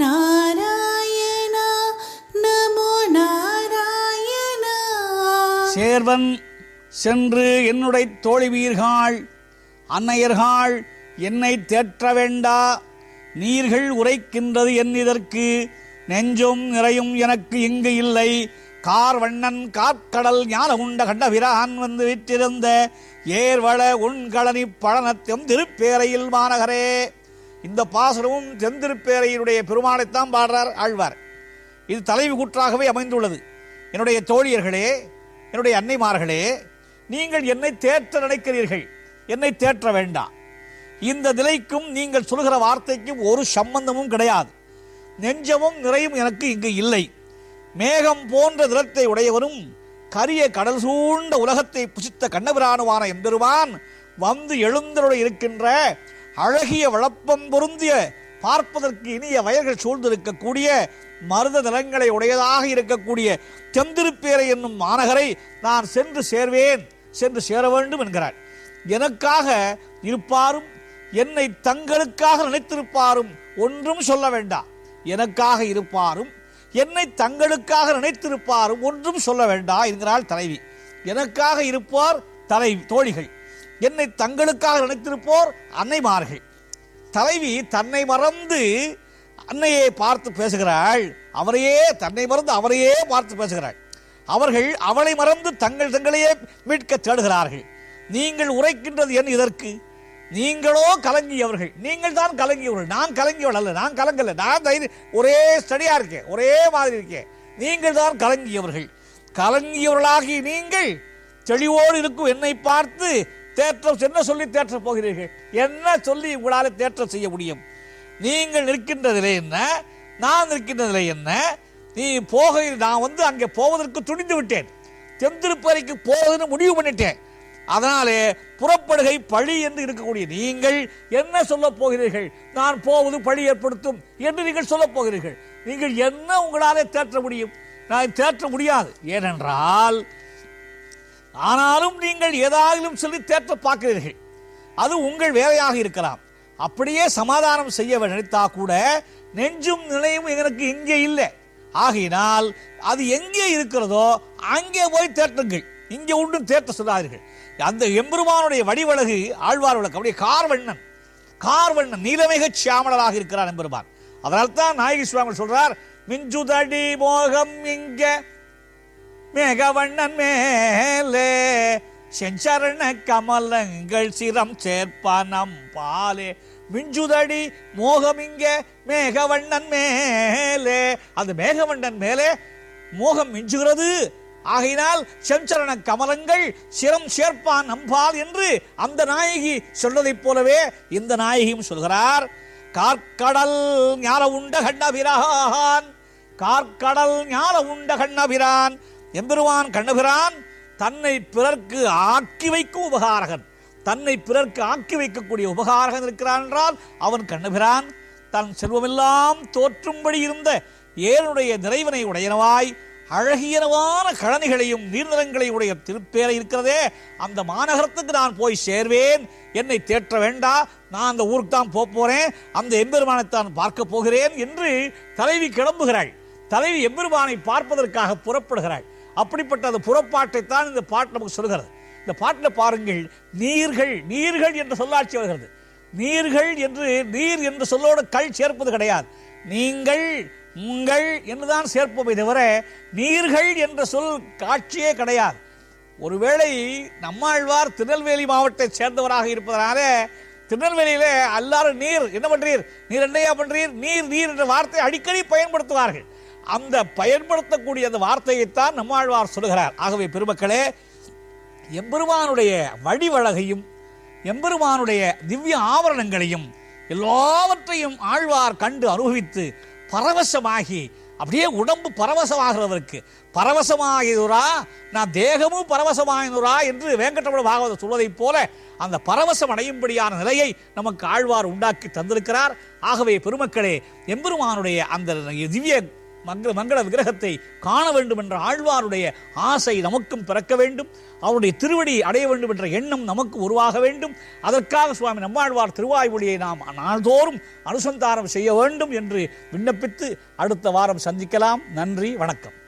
நாராயணா நமோ நாராயணா. சேர்வன் சென்று என்னுடைய தோழிவீர்கள் அன்னையர்கள் என்னை தேற்ற வேண்டா நீர்கள் உரைக்கின்றது என் இதற்கு நெஞ்சும் நிறையும் எனக்கு இங்கு இல்லை. கார் வண்ணன் காற்கடல் ஞானகுண்ட கண்ட விரான் வந்து விற்றிருந்த ஏர்வள உண்கழனி பழனத்தெம் திருப்பேரையில் மாநகரே. இந்த பாசுரமும் செந்திருப்பேரையினுடைய பெருமானைத்தான் பாடுறார் ஆழ்வார். இது தலைவி கூற்றாகவே அமைந்துள்ளது. என்னுடைய தோழியர்களே என்னுடைய அன்னைமார்களே நீங்கள் என்னை தேற்ற நினைக்கிறீர்கள். என்னை தேற்ற வேண்டாம். இந்த நிலைக்கும் நீங்கள் சொல்கிற வார்த்தைக்கும் ஒரு சம்பந்தமும் கிடையாது. நெஞ்சமும் நிறையும் எனக்கு இங்கு இல்லை. மேகம் போன்ற நிலத்தை உடையவரும் கரிய கடல் சூழ்ந்த உலகத்தை புசித்த கண்ணபிரானுவான எம்பெருமான் வந்து எழுந்தருடைய இருக்கின்ற அழகிய வளப்பம் பொருந்திய பார்ப்பதற்கு இனிய வயல்கள் சூழ்ந்திருக்கக்கூடிய மருத நிலங்களை உடையதாக இருக்கக்கூடிய தெந்திருப்பேரை என்னும் மாநகரை நான் சென்று சேர்வேன் சென்று சேர வேண்டும் என்கிறார். எனக்காக இருப்பாரும் என்னை தங்களுக்காக நினைத்திருப்பாரும் ஒன்றும் சொல்ல வேண்டாம். எனக்காக இருப்பாரும் என்னை தங்களுக்காக நினைத்திருப்பாரும் ஒன்றும் சொல்ல வேண்டாம் என்கிறாள் தலைவி. எனக்காக இருப்பார் தலைவி தோழிகள். என்னை தங்களுக்காக நினைத்திருப்போர் அன்னைமார்கள். தலைவி தன்னை மறந்து அன்னையை பார்த்து பேசுகிறாள். அவரையே தன்னை மறந்து அவரையே பார்த்து பேசுகிறாள். அவர்கள் அவளை மறந்து தங்கள் தங்களையே மீட்க தேடுகிறார்கள். நீங்கள் உரைக்கின்றது என் இதற்கு. நீங்களோ கலங்கியவர்கள். நீங்கள் தான் கலங்கியவர்கள். நான் கலங்கியவள் அல்ல. நான் கலங்கல நான் தைரிய ஒரே ஸ்டடியாக இருக்கேன். ஒரே மாதிரி இருக்கேன். நீங்கள் தான் கலங்கியவர்கள். கலங்கியவர்களாகி நீங்கள் தெளிவோடு இருக்கும் என்னை பார்த்து தேற்றம் என்ன சொல்லி தேற்றப் போகிறீர்கள்? என்ன சொல்லி உங்களால் தேற்றம் செய்ய முடியும்? நீங்கள் நிற்கின்றதிலே என்ன? நான் நிற்கின்றதிலே என்ன? நீ போக நான் வந்து அங்கே போவதற்கு துணிந்து விட்டேன். தென்திருப்பறைக்கு போவதுன்னு முடிவு பண்ணிட்டேன். அதனாலே புறப்படுகை பழி என்று இருக்கக்கூடிய நீங்கள் என்ன சொல்ல போகிறீர்கள்? நான் போவது பழி ஏற்படுத்தும் என்று நீங்கள் சொல்ல போகிறீர்கள். நீங்கள் என்ன உங்களாலே தேற்ற முடியும்? நான் தேற்ற முடியாது. ஏனென்றால் ஆனாலும் நீங்கள் ஏதாயிலும் சொல்லி தேற்ற பார்க்கிறீர்கள். அது உங்கள் வேலையாக இருக்கலாம். அப்படியே சமாதானம் செய்ய நினைத்தா கூட நெஞ்சும் நிலையும் எனக்கு இங்கே இல்லை. ஆகையினால் அது எங்கே இருக்கிறதோ அங்கே போய் தேற்றுங்கள். இங்கே ஒன்றும் தேற்ற சொல்லாதீர்கள். அந்த எம்பெருமானுடைய வடிவழகு ஆழ்வார் விளக்கு அப்படியே கார்வண்ணன் கார்வண்ணன் நீலமிக சியாமலராக இருக்கிறார் எம்பெருமான். அதனால்தான் தான் நாயகி சுவாமி சொல்றார் மிஞ்சுதடி மோகம் இங்கே மேகவண்ணன் மேலே செஞ்சரண கமலங்கள் சிரம் சேர்ப்பனம் பாலே. மிஞ்சுதடி மோகமிங்க மேகவண்ணன் மேலே. அந்த மேகவண்ணன் மேலே மோகம் மிஞ்சுகிறது ஆகையினால் செஞ்சரண கமலங்கள் சிரம் சேர்ப்பான் நம்பால் என்று அந்த நாயகி சொன்னதைப் போலவே இந்த நாயகியும் சொல்கிறார். கார்க்கடல் ஞான உண்ட கண்ணபிரான் கார்க்கடல் ஞான உண்ட கண்ணபிரான் எம்பெருவான் கண்ணபிரான் தன்னை பிறர்க்கு ஆக்கி வைக்கும் உபகாரகன். தன்னை பிறர்க்கு ஆக்கி வைக்கக்கூடிய உபகாரகன் இருக்கிறான் என்றால் அவன் கண்ணபிரான். தன் செல்வமெல்லாம் தோற்றும்படி இருந்த ஏனுடைய நிறைவனை உடையனவாய் அழகியனவான கழனிகளையும் நீர்நிலங்களை உடைய திருப்பேரை இருக்கிறதே அந்த மாநகரத்துக்கு நான் போய் சேர்வேன். என்னை தேற்ற வேண்டா நான் அந்த ஊருக்கு தான் போகிறேன் அந்த எம்பெருமானைத்தான் பார்க்க போகிறேன் என்று தலைவி கிளம்புகிறாள். தலைவி எம்பெருமானை பார்ப்பதற்காக புறப்படுகிறாள். அப்படிப்பட்ட அந்த புறப்பாட்டை தான் இந்த பாட்டு நமக்கு சொல்கிறது இந்த பாட்டில் பாருங்கள் நீர்கள் நீர்கள் என்று சொல்லாட்சி வருகிறது. நீர்கள் என்று நீர் என்று சொல்லோடு கல் சேர்ப்பது கிடையாது. நீங்கள் உங்கள் என்றுதான் சேர்ப்போமே தவிர நீர்கள் என்ற சொல் காட்சியே கிடையாது. ஒருவேளை நம்மாழ்வார் திருநெல்வேலி மாவட்டத்தை சேர்ந்தவராக இருப்பதனால திருநெல்வேலியில எல்லாரும் நீர் என்ன பண்றீர்? நீர் என்னையா பண்றீர்? நீர் நீர் என்ற வார்த்தை அடிக்கடி பயன்படுத்துவார்கள். அந்த பயன்படுத்தக்கூடிய அந்த வார்த்தையைத்தான் நம்மாழ்வார் சொல்லுகிறார். ஆகவே பெருமக்களே எம்பெருமானுடைய வழிவழகையும் எம்பெருமானுடைய திவ்ய ஆவரணங்களையும் எல்லாவற்றையும் ஆழ்வார் கண்டு அனுபவித்து பரவசமாகி அப்படியே உடம்பு பரவசமாகிறவருக்கு பரவசமாகிதுரா நான் தேகமும் பரவசமாகிதுரா என்று வெங்கடபுர பாகவதர் சொல்வதைப் போல அந்த பரவசம் அடையும்படியான நிலையை நமக்கு ஆழ்வார் உண்டாக்கி தந்திருக்கிறார். ஆகவே பெருமக்களே எம்பெருமானுடைய அந்த திவ்ய மங்கள மங்கள விக்கிரகத்தை காண வேண்டும் என்ற ஆழ்வாருடைய ஆசை நமக்கும் பிறக்க வேண்டும். அவருடைய திருவடி அடைய வேண்டும் என்ற எண்ணம் நமக்கு உருவாக வேண்டும். அதற்காக சுவாமி நம்மாழ்வார் திருவாய்மொழியை நாம் நாள்தோறும் அனுசந்தாரம் செய்ய வேண்டும் என்று விண்ணப்பித்து அடுத்த வாரம் சந்திக்கலாம். நன்றி வணக்கம்.